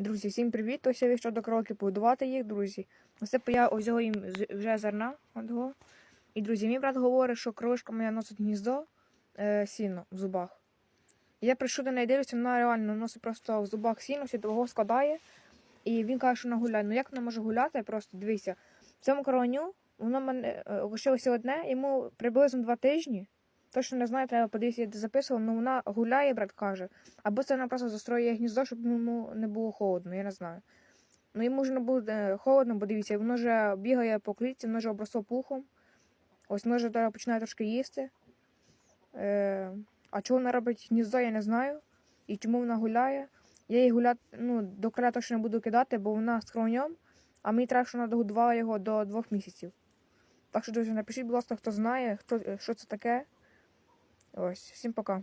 Друзі, всім привіт! Ось я вийшов до кролики погодувати їх, друзі. Ось це я взяв їм вже зерна. Одного. І, друзі, мій брат говорить, що кролишка моя носить гніздо е, сіно в зубах. Я прийшов до неї дивлюся, вона реально носить просто в зубах сіно, все того складає. І він каже, що вона гуляє. Ну як вона може гуляти? Просто дивися. В цьому короню воно мене е, лишилося одне, йому приблизно два тижні. Точно не знаю, треба подивитися, де записувала, але вона гуляє, брат каже. Або це вона просто застроює гніздо, щоб йому не було холодно, я не знаю. Ну йому вже не буде холодно, бо дивіться, воно вже бігає по клітці, воно вже обросло пухом. Ось воно вже починає трошки їсти. Е, а чого вона робить гніздо, я не знаю. І чому вона гуляє. Я її гуляти, ну, до короля точно не буду кидати, бо вона з кроньом, а мені треба, щоб вона догодувала його до двох місяців. Так що, друзі, напишіть, будь ласка, хто знає, хто, що це таке. Ось, всім пока.